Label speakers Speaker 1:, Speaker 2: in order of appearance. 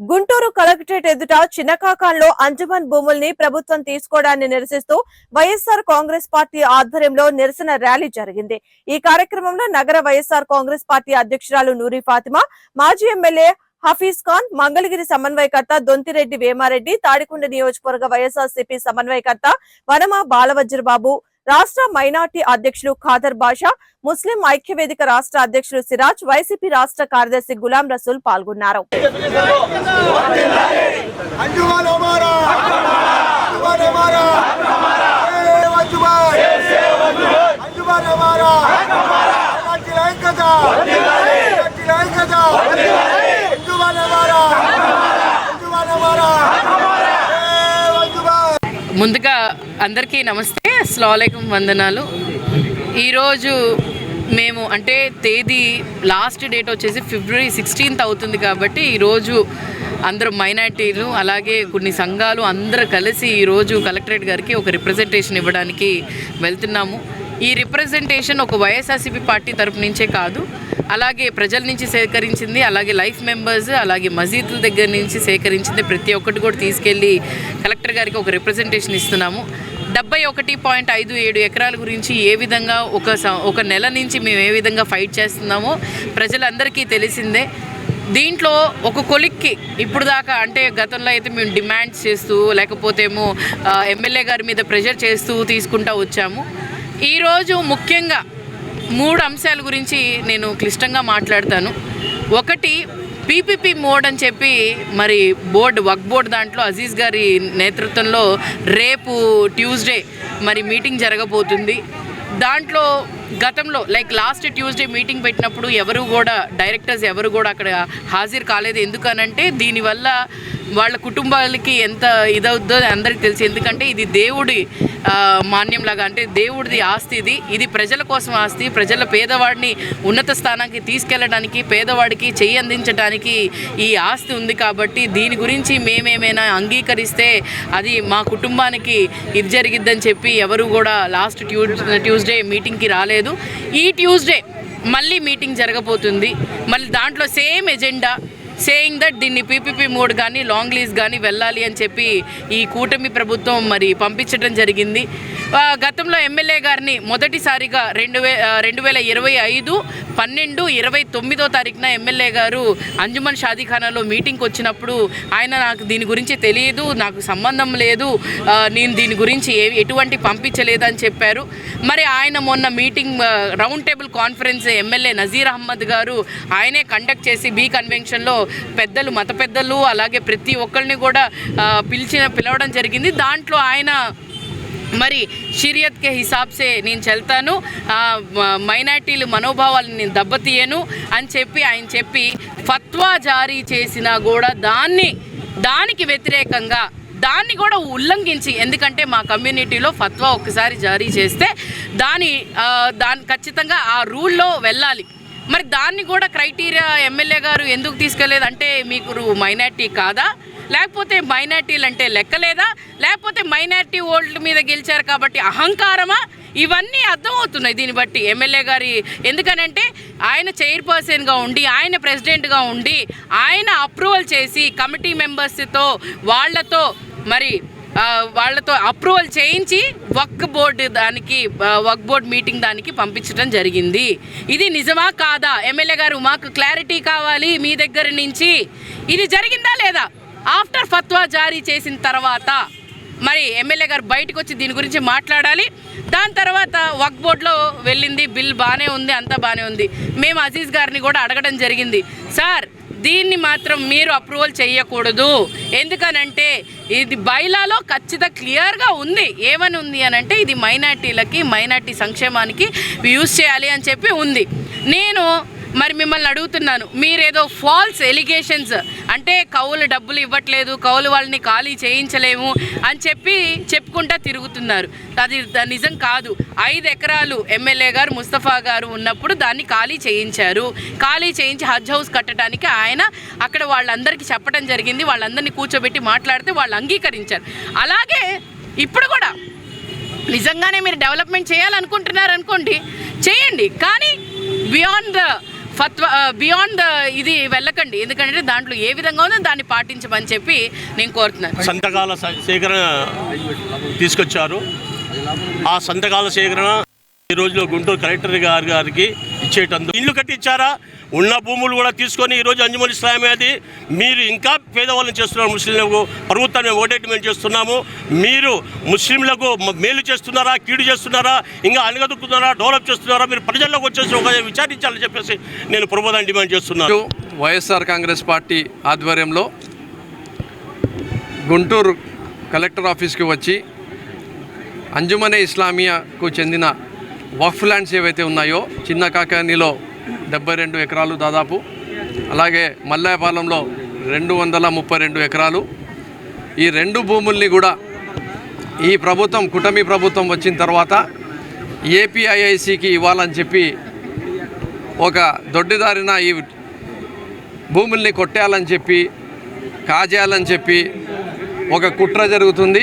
Speaker 1: Guntur collectorate ఎదుట చిన్నకాకాన్లో అంజమన్ భూముల్ని ప్రభుత్వం తీసుకోవడాన్ని నిరసిస్తూ వైఎస్ఆర్ కాంగ్రెస్ పార్టీ ఆధ్వర్యంలో నిరసన ర్యాలీ జరిగింది. ఈ కార్యక్రమంలో నగర వైఎస్ఆర్ కాంగ్రెస్ పార్టీ అధ్యక్షురాలు నూరి ఫాతిమా మాజీ ఎమ్మెల్యే హఫీజ్ ఖాన్ మంగళగిరి సమన్వయకర్త దొంతిరెడ్డి వేమారెడ్డి తాడికొండ నియోజకవర్గ వైఎస్ఆర్సీపీ సమన్వయకర్త వనమ బాలవజ్రబాబు రాష్ట్ర మైనార్టీ అధ్యక్షులు ఖాదర్ బాషా ముస్లిం ఐక్యవేదిక రాష్ట్ర అధ్యక్షులు సిరాజ్ వైసీపీ రాష్ట్ర కార్యదర్శి గులాం రసూల్ పాల్గొన్నారు.
Speaker 2: ముందుగా అందరికీ నమస్తే. అస్సలం వందనాలు. ఈరోజు మేము అంటే తేదీ లాస్ట్ డేట్ వచ్చేసి ఫిబ్రవరి సిక్స్టీన్త్ అవుతుంది కాబట్టి ఈరోజు అందరూ మైనార్టీలు అలాగే కొన్ని సంఘాలు అందరూ కలిసి ఈరోజు కలెక్టరేట్ గారికి ఒక రిప్రజెంటేషన్ ఇవ్వడానికి వెళ్తున్నాము. ఈ రిప్రజెంటేషన్ ఒక వైఎస్ఆర్సీపీ పార్టీ తరపు నుంచే కాదు అలాగే ప్రజల నుంచి సేకరించింది అలాగే లైఫ్ మెంబర్స్ అలాగే మసీదుల దగ్గర నుంచి సేకరించింది ప్రతి ఒక్కటి కూడా తీసుకెళ్ళి కలెక్టర్ గారికి ఒక రిప్రజెంటేషన్ ఇస్తున్నాము. డెబ్బై ఒకటి పాయింట్ ఐదు ఏడు ఎకరాల గురించి ఏ విధంగా ఒక ఒక నెల నుంచి మేము ఏ విధంగా ఫైట్ చేస్తున్నామో ప్రజలందరికీ తెలిసిందే. దీంట్లో ఒక కొలిక్కి ఇప్పుడు దాకా అంటే గతంలో అయితే మేము డిమాండ్స్ చేస్తూ లేకపోతేమో ఎమ్మెల్యే గారి మీద ప్రెషర్ చేస్తూ తీసుకుంటూ వచ్చాము. ఈరోజు ముఖ్యంగా మూడు అంశాల గురించి నేను క్లిష్టంగా మాట్లాడతాను. ఒకటి పీపీపీ మోడ్ అని చెప్పి మరి బోర్డు వక్ బోర్డు దాంట్లో అజీజ్ గారి నేతృత్వంలో రేపు ట్యూస్డే మరి మీటింగ్ జరగబోతుంది. దాంట్లో గతంలో లైక్ లాస్ట్ ట్యూస్డే మీటింగ్ పెట్టినప్పుడు ఎవరు కూడా డైరెక్టర్స్ ఎవరు కూడా అక్కడ హాజరు కాలేదు. ఎందుకనంటే దీనివల్ల వాళ్ళ కుటుంబాలకి ఎంత ఇదవుద్దో అందరికీ తెలిసి. ఎందుకంటే ఇది దేవుడి మాన్యం మాన్యంలాగా అంటే దేవుడిది ఆస్తి ఇది. ఇది ప్రజల కోసం ఆస్తి. ప్రజల పేదవాడిని ఉన్నత స్థానానికి తీసుకెళ్ళడానికి పేదవాడికి చేయి అందించడానికి ఈ ఆస్తి ఉంది కాబట్టి దీని గురించి మేమేమైనా అంగీకరిస్తే అది మా కుటుంబానికి ఇది జరిగిద్దని చెప్పి ఎవరు కూడా లాస్ట్ ట్యూ ట్యూస్డే మీటింగ్కి రాలేదు. ఈ ట్యూస్డే మళ్ళీ మీటింగ్ జరగబోతుంది. మళ్ళీ దాంట్లో సేమ్ ఎజెండా సేయింగ్ దట్ దీన్ని పీపీపీ మోడ్ కానీ లాంగ్ లీజ్ కానీ వెళ్ళాలి అని చెప్పి ఈ కూటమి ప్రభుత్వం మరి పంపించడం జరిగింది. గతంలో ఎమ్మెల్యే గారిని మొదటిసారిగా రెండు వే రెండు వేల ఇరవై ఐదు పన్నెండు ఇరవై తొమ్మిదో తారీఖున ఎమ్మెల్యే గారు అంజుమన్ షాదీఖానాలో మీటింగ్కి వచ్చినప్పుడు ఆయన నాకు దీని గురించి తెలియదు నాకు సంబంధం లేదు నేను దీని గురించి ఏ ఎటువంటి పంపించలేదని చెప్పారు. మరి ఆయన మొన్న meeting round table conference MLA Nazeer Ahmed గారు ఆయనే కండక్ట్ చేసి బీ కన్వెన్షన్లో పెద్దలు మత పెద్దలు అలాగే ప్రతి ఒక్కరిని కూడా పిలిచిన పిలవడం జరిగింది. దాంట్లో ఆయన మరి షిరియత్కే కే నేను చెల్తాను. మైనార్టీలు మనోభావాలను నేను దెబ్బతీయను అని చెప్పి ఆయన చెప్పి ఫత్వా జారీ చేసినా కూడా దాన్ని దానికి వ్యతిరేకంగా దాన్ని కూడా ఉల్లంఘించి ఎందుకంటే మా కమ్యూనిటీలో ఫత్వా ఒక్కసారి జారీ చేస్తే దాని దాని ఖచ్చితంగా ఆ రూల్లో వెళ్ళాలి. మరి దాన్ని కూడా క్రైటీరియా ఎమ్మెల్యే గారు ఎందుకు తీసుకెళ్ళేదు? అంటే మీకు మైనార్టీ కాదా? లేకపోతే మైనార్టీలు అంటే లెక్కలేదా? లేకపోతే మైనార్టీ ఓల్డ్ మీద గెలిచారు కాబట్టి అహంకారమా? ఇవన్నీ అర్థమవుతున్నాయి దీన్ని బట్టి ఎమ్మెల్యే గారి. ఎందుకనంటే ఆయన చైర్పర్సన్గా ఉండి ఆయన ప్రెసిడెంట్గా ఉండి ఆయన అప్రూవల్ చేసి కమిటీ మెంబర్స్తో వాళ్ళతో మరి వాళ్ళతో అప్రూవల్ చేయించి వక్ బోర్డు దానికి వర్క్ వక్ బోర్డ్ మీటింగ్ దానికి పంపించడం జరిగింది. ఇది నిజమా కాదా? ఎమ్మెల్యే గారు మాకు క్లారిటీ కావాలి మీ దగ్గర నుంచి. ఇది జరిగిందా లేదా? ఆఫ్టర్ ఫత్వా జారీ చేసిన తర్వాత మరి ఎమ్మెల్యే గారు బయటకు వచ్చి దీని గురించి మాట్లాడాలి. దాని తర్వాత వక్ బోర్డులో వెళ్ళింది బిల్ బాగానే ఉంది అంతా బాగానే ఉంది. మేము అజీజ్ గారిని కూడా అడగడం జరిగింది. సార్ దీన్ని మాత్రం మీరు అప్రూవల్ చేయకూడదు ఎందుకనంటే ఇది బైలాలో ఖచ్చితంగా క్లియర్గా ఉంది. ఏమని ఉంది అని అంటే ఇది మైనార్టీలకి మైనార్టీ సంక్షేమానికి యూజ్ చేయాలి అని చెప్పి ఉంది. నేను మరి మిమ్మల్ని అడుగుతున్నాను మీరేదో ఫాల్స్ ఎలిగేషన్స్ అంటే కౌలు డబ్బులు ఇవ్వట్లేదు కౌలు వాళ్ళని ఖాళీ చేయించలేము అని చెప్పి చెప్పుకుంటా తిరుగుతున్నారు. అది నిజం కాదు. ఐదు ఎకరాలు ఎమ్మెల్యే గారు ముస్తఫా గారు ఉన్నప్పుడు దాన్ని ఖాళీ చేయించారు. ఖాళీ చేయించి హజ్ హౌస్ కట్టడానికి ఆయన అక్కడ వాళ్ళందరికీ చెప్పడం జరిగింది. వాళ్ళందరినీ కూర్చోబెట్టి మాట్లాడితే వాళ్ళు అంగీకరించారు. అలాగే ఇప్పుడు కూడా నిజంగానే మీరు డెవలప్మెంట్ చేయాలనుకుంటున్నారు అనుకోండి చేయండి. కానీ బియాండ్ ద ఫత్వ బియాండ్ ఇది వెళ్ళకండి. ఎందుకంటే దాంట్లో ఏ విధంగా ఉందో దాన్ని పాటించమని చెప్పి నేను కోరుతున్నాను.
Speaker 3: సంతకాల సేకరణ తీసుకొచ్చారు. ఆ సంతకాల సేకరణ ఈ రోజులో గుంటూరు కలెక్టర్ గారి గారికి ఇచ్చేటందుకు ఇల్లు కట్టించారా? ఉన్న భూములు కూడా తీసుకొని ఈరోజు అంజుమని ఇస్లామీ అది మీరు ఇంకా పేదవాళ్ళని చేస్తున్నారు ముస్లింలకు ప్రభుత్వాన్ని ఓటేటి మేము చేస్తున్నాము. మీరు ముస్లింలకు మేలు చేస్తున్నారా కీడు చేస్తున్నారా ఇంకా అనగదుకుతున్నారా డెవలప్ చేస్తున్నారా మీరు ప్రజల్లోకి వచ్చేసి ఒక విచారించాలని చెప్పేసి నేను ప్రభుత్వాన్ని డిమాండ్ చేస్తున్నాను.
Speaker 4: వైఎస్ఆర్ కాంగ్రెస్ పార్టీ ఆధ్వర్యంలో గుంటూరు కలెక్టర్ ఆఫీస్కి వచ్చి అంజుమనే ఇస్లామియాకు చెందిన వక్ఫ్ ల్యాండ్స్ ఏవైతే ఉన్నాయో చిన్న కాకానీలో డెబ్బై రెండు ఎకరాలు దాదాపు అలాగే మల్లాయపాలెంలో రెండు వందల ముప్పై రెండు ఎకరాలు. ఈ రెండు భూముల్ని కూడా ఈ ప్రభుత్వం కుటమి ప్రభుత్వం వచ్చిన తర్వాత ఏపీఐఐసికి ఇవ్వాలని చెప్పి ఒక దొడ్డిదారిన ఈ భూముల్ని కొట్టేయాలని చెప్పి కాజేయాలని చెప్పి ఒక కుట్ర జరుగుతుంది.